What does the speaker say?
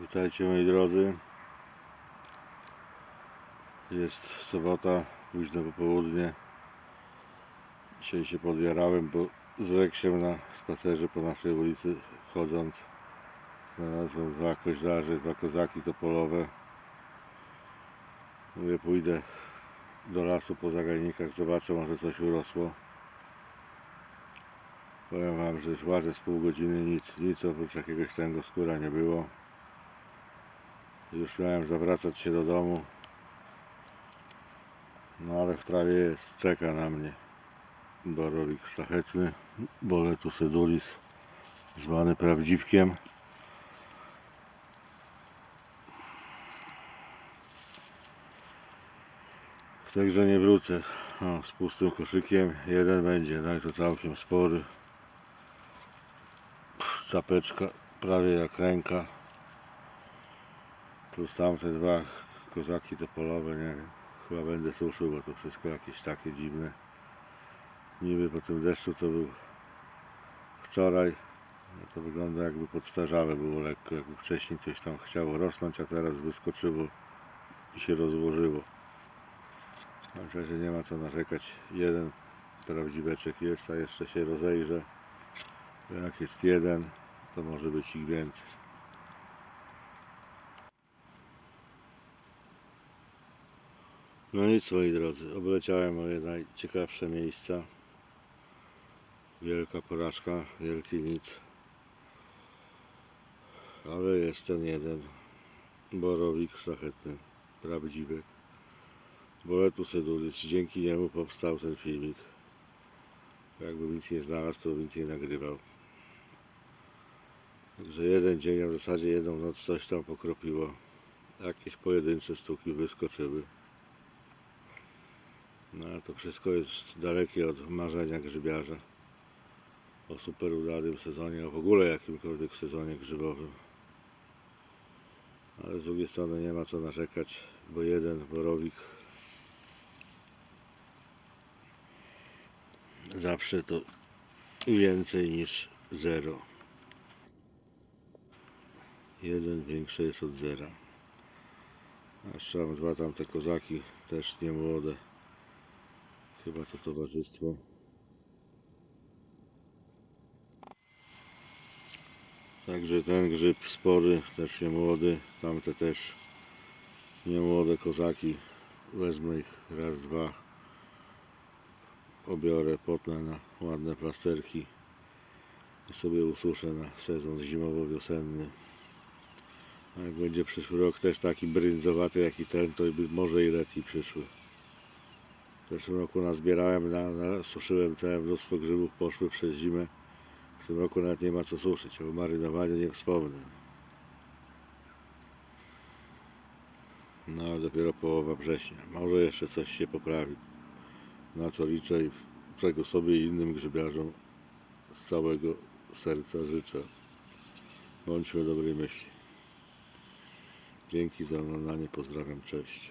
Witajcie moi drodzy. Jest sobota, późne popołudnie. Dzisiaj się podjarałem, bo zlekł się na spacerze po naszej ulicy chodząc. Znalazłem dwa koźlarze, dwa kozaki topolowe. Mówię, pójdę do lasu po zagajnikach, zobaczę, może coś urosło. Powiem wam, że już łażę z pół godziny, nic, nic oprócz jakiegoś tego skóra nie było. Już miałem zawracać się do domu. No ale w trawie jest, czeka na mnie borowik szlachetny, boletus edulis, zwany prawdziwkiem. Także nie wrócę o, z pustym koszykiem. Jeden będzie, tak to całkiem spory. Czapeczka prawie jak ręka. Plus tamte dwa kozaki topolowe, nie wiem. Chyba będę suszył, bo to wszystko jakieś takie dziwne. Niby po tym deszczu, co był wczoraj, no to wygląda jakby podstarzałe było lekko, jakby wcześniej coś tam chciało rosnąć, a teraz wyskoczyło i się rozłożyło. Na razie nie ma co narzekać. Jeden prawdziweczek jest, a jeszcze się rozejrzę. Jak jest jeden, to może być ich więcej. No nic moi drodzy, obleciałem moje najciekawsze miejsca. Wielka porażka, wielki nic. Ale jest ten jeden borowik szlachetny, prawdziwy. Boletus edulis, dzięki niemu powstał ten filmik. Jakbym nic nie znalazł, to nic nie nagrywał. Także jeden dzień, a w zasadzie jedną noc coś tam pokropiło. Jakieś pojedyncze sztuki wyskoczyły. No ale to wszystko jest dalekie od marzenia grzybiarza o super udanym sezonie, a w ogóle jakimkolwiek sezonie grzybowym. Ale z drugiej strony nie ma co narzekać, bo jeden borowik zawsze to więcej niż zero. Jeden większy jest od zera. A mam dwa tamte kozaki, też nie młode. Chyba to towarzystwo. Także ten grzyb spory, też nie młody. Tamte też nie młode kozaki. Wezmę ich raz, dwa. Obiorę, potnę na ładne plasterki i sobie ususzę na sezon zimowo-wiosenny. A jak będzie przyszły rok też taki brędzowaty jak i ten, to może i leci przyszły. W zeszłym roku nazbierałem, na, na, suszyłem całe mnóstwo grzybów, poszły przez zimę. W tym roku nawet nie ma co suszyć, o marynowaniu nie wspomnę. No dopiero połowa września. Może jeszcze coś się poprawi. Na co liczę i czego sobie i innym grzybiarzom z całego serca życzę. Bądźmy dobrej myśli. Dzięki za oglądanie, pozdrawiam, cześć.